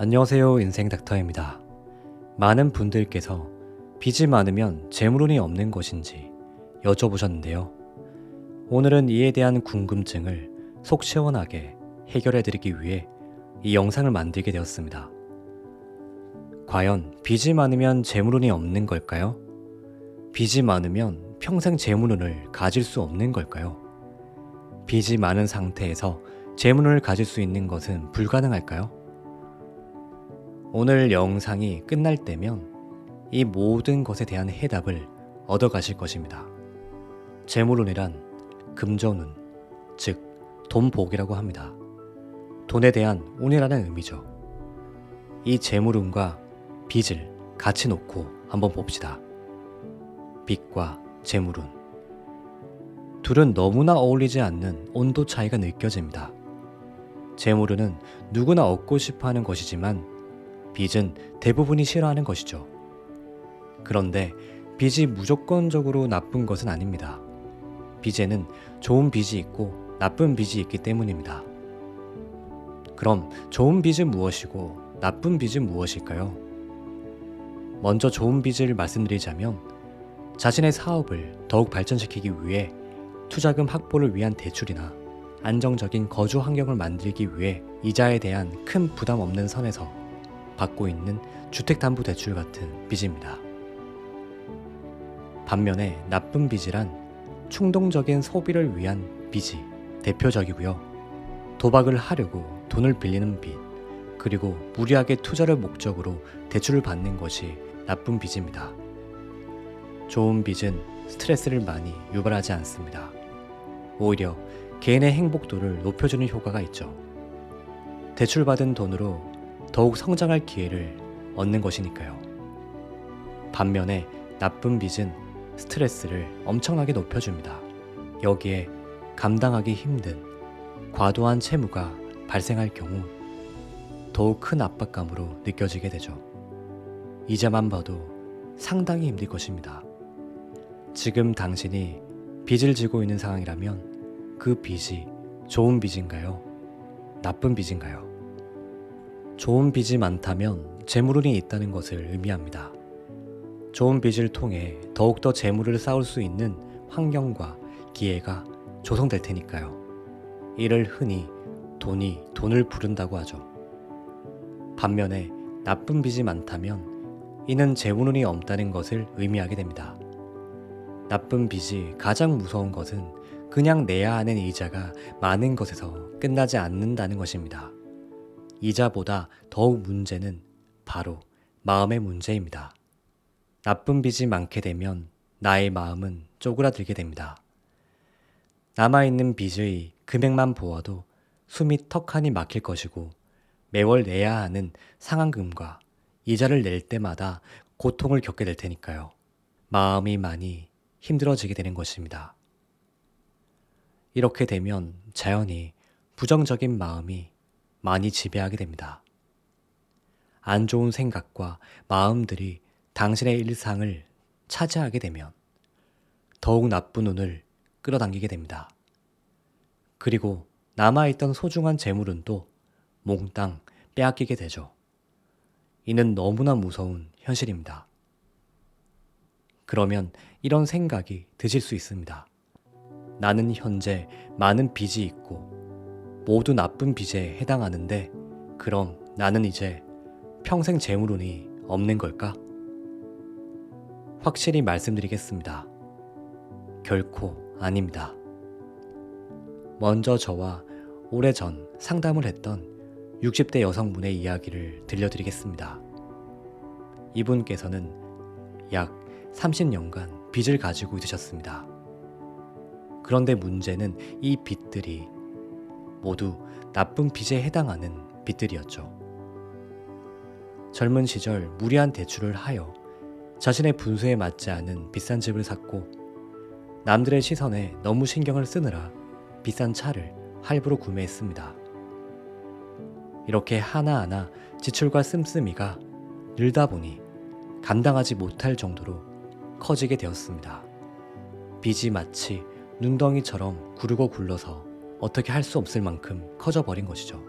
안녕하세요. 인생 닥터입니다. 많은 분들께서 빚이 많으면 재물운이 없는 것인지 여쭤보셨는데요. 오늘은 이에 대한 궁금증을 속 시원하게 해결해 드리기 위해 이 영상을 만들게 되었습니다. 과연 빚이 많으면 재물운이 없는 걸까요? 빚이 많으면 평생 재물운을 가질 수 없는 걸까요? 빚이 많은 상태에서 재물운을 가질 수 있는 것은 불가능할까요? 오늘 영상이 끝날 때면 이 모든 것에 대한 해답을 얻어가실 것입니다. 재물운이란 금전운, 즉 돈복이라고 합니다. 돈에 대한 운이라는 의미죠. 이 재물운과 빚을 같이 놓고 한번 봅시다. 빚과 재물운. 둘은 너무나 어울리지 않는 온도 차이가 느껴집니다. 재물운은 누구나 얻고 싶어 하는 것이지만 빚은 대부분이 싫어하는 것이죠. 그런데 빚이 무조건적으로 나쁜 것은 아닙니다. 빚에는 좋은 빚이 있고 나쁜 빚이 있기 때문입니다. 그럼 좋은 빚은 무엇이고 나쁜 빚은 무엇일까요? 먼저 좋은 빚을 말씀드리자면 자신의 사업을 더욱 발전시키기 위해 투자금 확보를 위한 대출이나 안정적인 거주 환경을 만들기 위해 이자에 대한 큰 부담 없는 선에서 받고 있는 주택담보대출 같은 빚입니다. 반면에 나쁜 빚이란 충동적인 소비를 위한 빚이 대표적이고요. 도박을 하려고 돈을 빌리는 빚, 그리고 무리하게 투자를 목적으로 대출을 받는 것이 나쁜 빚입니다. 좋은 빚은 스트레스를 많이 유발하지 않습니다. 오히려 개인의 행복도를 높여주는 효과가 있죠. 대출받은 돈으로 더욱 성장할 기회를 얻는 것이니까요. 반면에 나쁜 빚은 스트레스를 엄청나게 높여줍니다. 여기에 감당하기 힘든 과도한 채무가 발생할 경우 더욱 큰 압박감으로 느껴지게 되죠. 이자만 봐도 상당히 힘들 것입니다. 지금 당신이 빚을 지고 있는 상황이라면 그 빚이 좋은 빚인가요? 나쁜 빚인가요? 좋은 빚이 많다면 재물운이 있다는 것을 의미합니다. 좋은 빚을 통해 더욱더 재물을 쌓을 수 있는 환경과 기회가 조성될 테니까요. 이를 흔히 돈이 돈을 부른다고 하죠. 반면에 나쁜 빚이 많다면 이는 재물운이 없다는 것을 의미하게 됩니다. 나쁜 빚이 가장 무서운 것은 그냥 내야 하는 이자가 많은 것에서 끝나지 않는다는 것입니다. 이자보다 더욱 문제는 바로 마음의 문제입니다. 나쁜 빚이 많게 되면 나의 마음은 쪼그라들게 됩니다. 남아있는 빚의 금액만 보아도 숨이 턱하니 막힐 것이고 매월 내야 하는 상환금과 이자를 낼 때마다 고통을 겪게 될 테니까요. 마음이 많이 힘들어지게 되는 것입니다. 이렇게 되면 자연히 부정적인 마음이 많이 지배하게 됩니다. 안 좋은 생각과 마음들이 당신의 일상을 차지하게 되면 더욱 나쁜 운을 끌어당기게 됩니다. 그리고 남아있던 소중한 재물은 또 몽땅 빼앗기게 되죠. 이는 너무나 무서운 현실입니다. 그러면 이런 생각이 드실 수 있습니다. 나는 현재 많은 빚이 있고 모두 나쁜 빚에 해당하는데 그럼 나는 이제 평생 재물운이 없는 걸까? 확실히 말씀드리겠습니다. 결코 아닙니다. 먼저 저와 오래전 상담을 했던 60대 여성분의 이야기를 들려드리겠습니다. 이분께서는 약 30년간 빚을 가지고 있으셨습니다. 그런데 문제는 이 빚들이 모두 나쁜 빚에 해당하는 빚들이었죠. 젊은 시절 무리한 대출을 하여 자신의 분수에 맞지 않은 비싼 집을 샀고 남들의 시선에 너무 신경을 쓰느라 비싼 차를 할부로 구매했습니다. 이렇게 하나하나 지출과 씀씀이가 늘다 보니 감당하지 못할 정도로 커지게 되었습니다. 빚이 마치 눈덩이처럼 구르고 굴러서 어떻게 할 수 없을 만큼 커져버린 것이죠.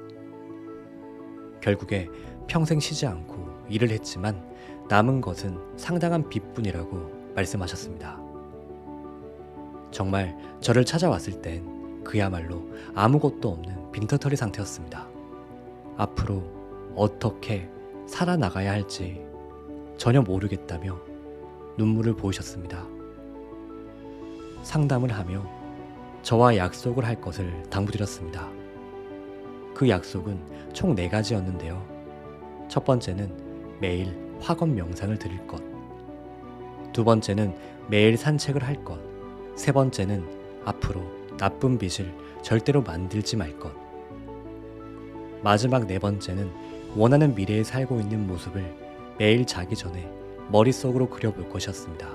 결국에 평생 쉬지 않고 일을 했지만 남은 것은 상당한 빚뿐이라고 말씀하셨습니다. 정말 저를 찾아왔을 땐 그야말로 아무것도 없는 빈터터리 상태였습니다. 앞으로 어떻게 살아나가야 할지 전혀 모르겠다며 눈물을 보이셨습니다. 상담을 하며 저와 약속을 할 것을 당부드렸습니다. 그 약속은 총네 가지였는데요. 첫 번째는 매일 화검 명상을 들을 것. 두 번째는 매일 산책을 할 것. 세 번째는 앞으로 나쁜 빚을 절대로 만들지 말 것. 마지막 네 번째는 원하는 미래에 살고 있는 모습을 매일 자기 전에 머릿속으로 그려볼 것이었습니다.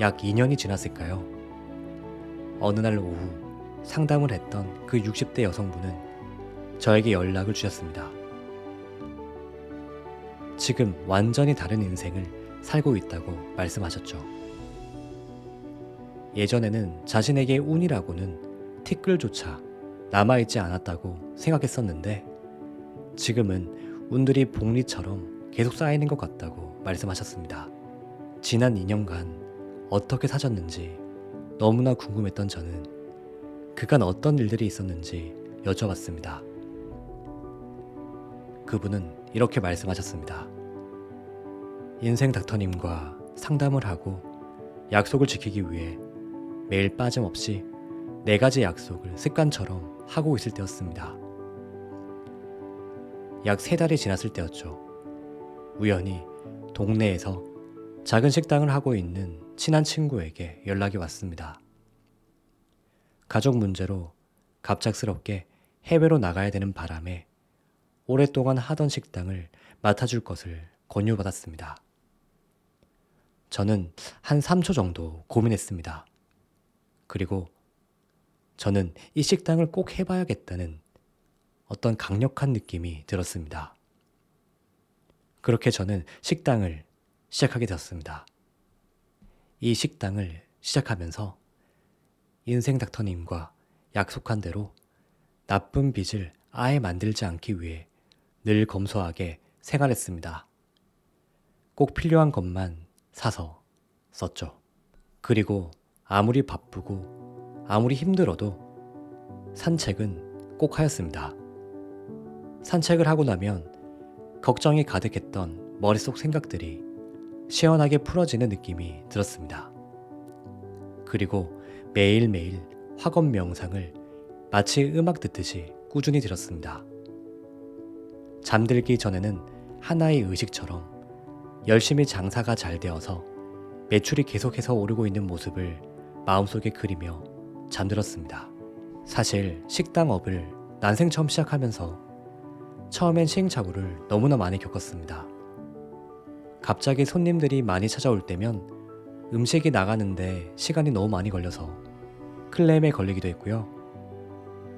약 2년이 지났을까요? 어느 날 오후 상담을 했던 그 60대 여성분은 저에게 연락을 주셨습니다. 지금 완전히 다른 인생을 살고 있다고 말씀하셨죠. 예전에는 자신에게 운이라고는 티끌조차 남아있지 않았다고 생각했었는데 지금은 운들이 복리처럼 계속 쌓이는 것 같다고 말씀하셨습니다. 지난 2년간 어떻게 사셨는지 너무나 궁금했던 저는 그간 어떤 일들이 있었는지 여쭤봤습니다. 그분은 이렇게 말씀하셨습니다. 인생 닥터님과 상담을 하고 약속을 지키기 위해 매일 빠짐없이 네 가지 약속을 습관처럼 하고 있을 때였습니다. 약 세 달이 지났을 때였죠. 우연히 동네에서 작은 식당을 하고 있는 친한 친구에게 연락이 왔습니다. 가족 문제로 갑작스럽게 해외로 나가야 되는 바람에 오랫동안 하던 식당을 맡아줄 것을 권유받았습니다. 저는 한 3초 정도 고민했습니다. 그리고 저는 이 식당을 꼭 해봐야겠다는 어떤 강력한 느낌이 들었습니다. 그렇게 저는 식당을 시작하게 되었습니다. 이 식당을 시작하면서 인생 닥터님과 약속한 대로 나쁜 빚을 아예 만들지 않기 위해 늘 검소하게 생활했습니다. 꼭 필요한 것만 사서 썼죠. 그리고 아무리 바쁘고 아무리 힘들어도 산책은 꼭 하였습니다. 산책을 하고 나면 걱정이 가득했던 머릿속 생각들이 시원하게 풀어지는 느낌이 들었습니다. 그리고 매일매일 학원 명상을 마치 음악 듣듯이 꾸준히 들었습니다. 잠들기 전에는 하나의 의식처럼 열심히 장사가 잘 되어서 매출이 계속해서 오르고 있는 모습을 마음속에 그리며 잠들었습니다. 사실 식당업을 난생 처음 시작하면서 처음엔 시행착오를 너무나 많이 겪었습니다. 갑자기 손님들이 많이 찾아올 때면 음식이 나가는데 시간이 너무 많이 걸려서 클램에 걸리기도 했고요.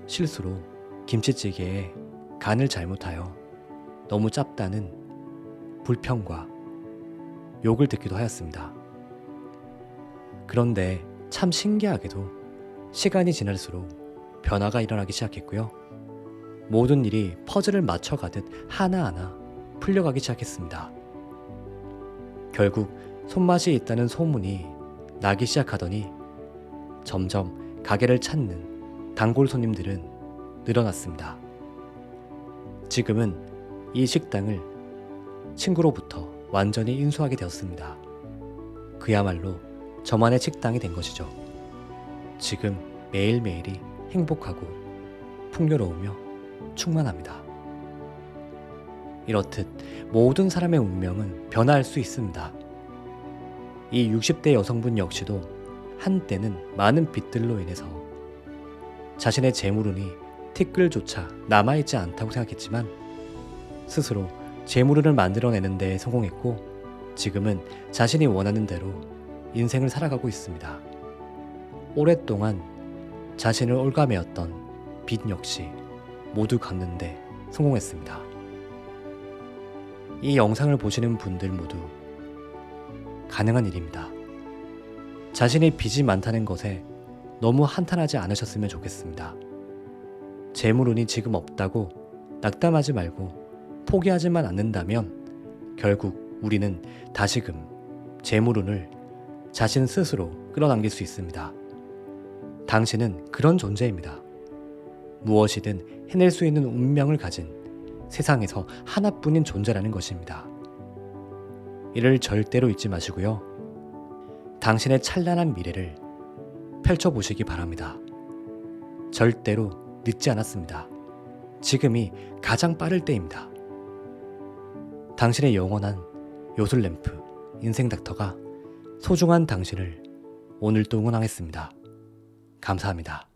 실수로 김치찌개에 간을 잘못하여 너무 짭다는 불평과 욕을 듣기도 하였습니다. 그런데 참 신기하게도 시간이 지날수록 변화가 일어나기 시작했고요. 모든 일이 퍼즐을 맞춰가듯 하나하나 풀려가기 시작했습니다. 결국 손맛이 있다는 소문이 나기 시작하더니 점점 가게를 찾는 단골 손님들은 늘어났습니다. 지금은 이 식당을 친구로부터 완전히 인수하게 되었습니다. 그야말로 저만의 식당이 된 것이죠. 지금 매일매일이 행복하고 풍요로우며 충만합니다. 이렇듯 모든 사람의 운명은 변화할 수 있습니다. 이 60대 여성분 역시도 한때는 많은 빚들로 인해서 자신의 재물운이 티끌조차 남아있지 않다고 생각했지만 스스로 재물운을 만들어내는 데 성공했고 지금은 자신이 원하는 대로 인생을 살아가고 있습니다. 오랫동안 자신을 올가매었던 빚 역시 모두 갚는데 성공했습니다. 이 영상을 보시는 분들 모두 가능한 일입니다. 자신이 빚이 많다는 것에 너무 한탄하지 않으셨으면 좋겠습니다. 재물운이 지금 없다고 낙담하지 말고 포기하지만 않는다면 결국 우리는 다시금 재물운을 자신 스스로 끌어당길 수 있습니다. 당신은 그런 존재입니다. 무엇이든 해낼 수 있는 운명을 가진 세상에서 하나뿐인 존재라는 것입니다. 이를 절대로 잊지 마시고요. 당신의 찬란한 미래를 펼쳐보시기 바랍니다. 절대로 늦지 않았습니다. 지금이 가장 빠를 때입니다. 당신의 영원한 요술램프 인생 닥터가 소중한 당신을 오늘도 응원하겠습니다. 감사합니다.